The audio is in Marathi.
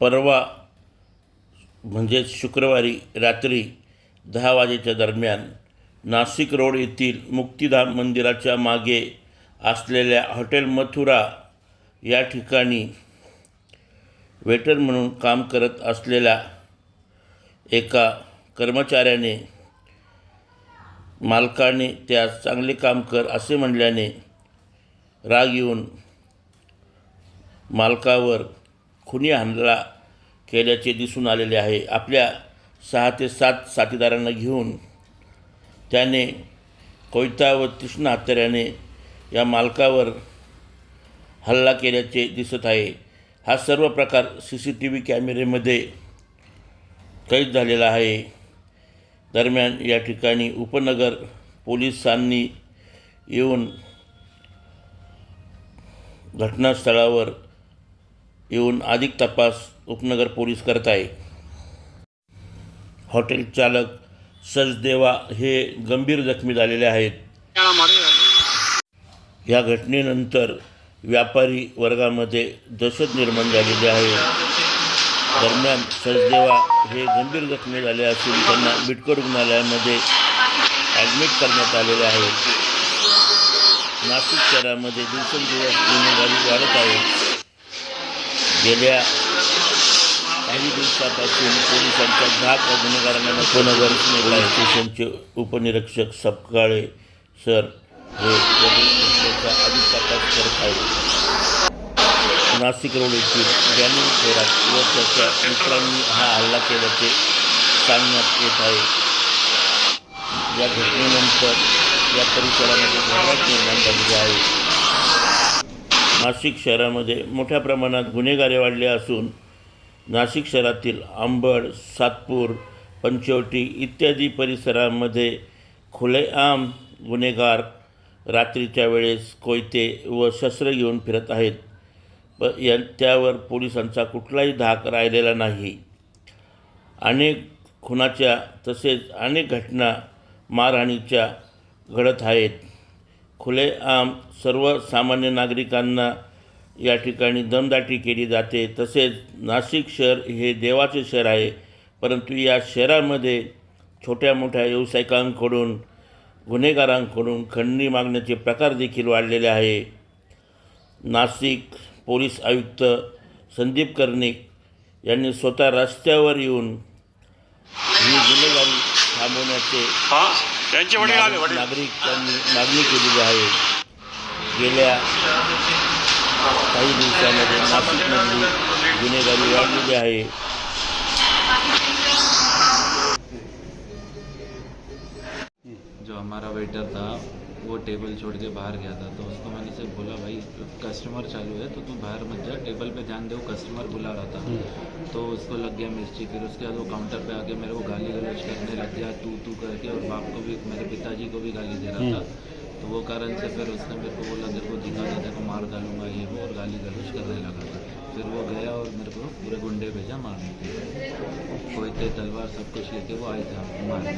परवा म्हणजेच शुक्रवारी रात्री दहा वाजेच्या दरम्यान नाशिक रोड येथील मुक्तिधाम मंदिराच्या मागे असलेल्या हॉटेल मथुरा या ठिकाणी वेटर म्हणून काम करत असलेल्या एका कर्मचाऱ्याने मालकाने त्यास चांगले काम कर असे म्हणल्याने राग येऊन मालकावर खुनी हल्ला केल्याचे दिसून आलेले आहे. आपल्या सहा ते सात साथीदारांना घेऊन त्याने कोयता व तीक्ष्ण हत्याराने या मालकावर हल्ला केल्याचे दिसत आहे. हा सर्व प्रकार सी सी टी व्ही कॅमेरेमध्ये कैद झालेला आहे. दरम्यान या ठिकाणी उपनगर पोलिसांनी येऊन घटनास्थळावर येऊन अधिक तपास उपनगर पोलीस करत आहे. हॉटेल चालक सचदेवा हे गंभीर जखमी झालेले आहेत. या घटनेनंतर व्यापारी वर्गामध्ये दहशत निर्माण झालेली आहे. दरम्यान सचदेवा हे गंभीर जखमी झाले असून त्यांना बिटको रुग्णालयामध्ये ॲडमिट करण्यात आलेले आहे. नाशिक शहरामध्ये दिवसेंदिवस गुन्हेगारी वाढत आहे. गेल्या काही दिवसापासून पोलिसांच्या धाक गुन्हेगारांना उपनगर पोलीस स्टेशनचे उपनिरीक्षक सपकाळे सर हे अधिक तपास करत आहेत. नाशिक रोड येथील ग्रामीण शहरात व त्याच्या मित्रांनी हा हल्ला केल्याचे सांगण्यात येत आहे. या घटनेनंतर या परिसरामध्ये घबराट निर्माण झालेली आहे. नाशिक शहरामध्ये मोठ्या प्रमाणात गुन्हेगारी वाढले असून नाशिक शहरातील आंबड सातपूर पंचवटी इत्यादी परिसरामध्ये खुलेआम गुन्हेगार रात्रीच्या वेळेस कोयते व शस्त्र घेऊन फिरत आहेत. प या त्यावर पोलिसांचा कुठलाही धाक राहिलेला नाही. अनेक खुनाच्या तसेच अनेक घटना मारहाणीच्या घडत आहेत. खुलेआम सर्वसामान्य नागरिकांना या ठिकाणी दमदाटी केली जाते. तसेच नाशिक शहर हे देवाचे शहर आहे. परंतु या शहरामध्ये छोट्या मोठ्या व्यावसायिकांकडून गुन्हेगारांकडून खंडणी मागण्याचे प्रकार देखील वाढलेले आहे. नाशिक पोलीस आयुक्त संदीप कर्णिक यांनी स्वतः रस्त्यावर येऊन ही गुन्हेगारी थांबवण्याचे त्यांचे वडील आले नाग- वडील नागरिकांनी मागणी केलेली आहे. गेल्या काही दिवसामध्ये नाशिकमधली गुन्हेगारी वाढलेली आहे. जो हमारा वेटर था वो टेबल छोड़ के बाहर गया था। तो उसको मैंने से बोला भाई कस्टमर चालू है तो तू बाहर मत जा। टेबल पे ध्यान दे वो कस्टमर बुला रहा था। तो उसको लग गया मिर्ची फिर उसके बाद वो काउंटर पे आके मेरे को गाली गलौज करने लग गया तू तू करके और बाप को भी मेरे पिताजी को भी गाली दे रहा था। तो वो कारण से फिर उसने मेरे को बोला दिखा दे तेरे को मार डालूँगा ये वो और गाली गलौज करने लगा था। फिर वो गया और मेरे को पूरे गुंडे भेजा मारने के लिए। कोई थे तलवार सब कुछ लेके वो आए थे मारने।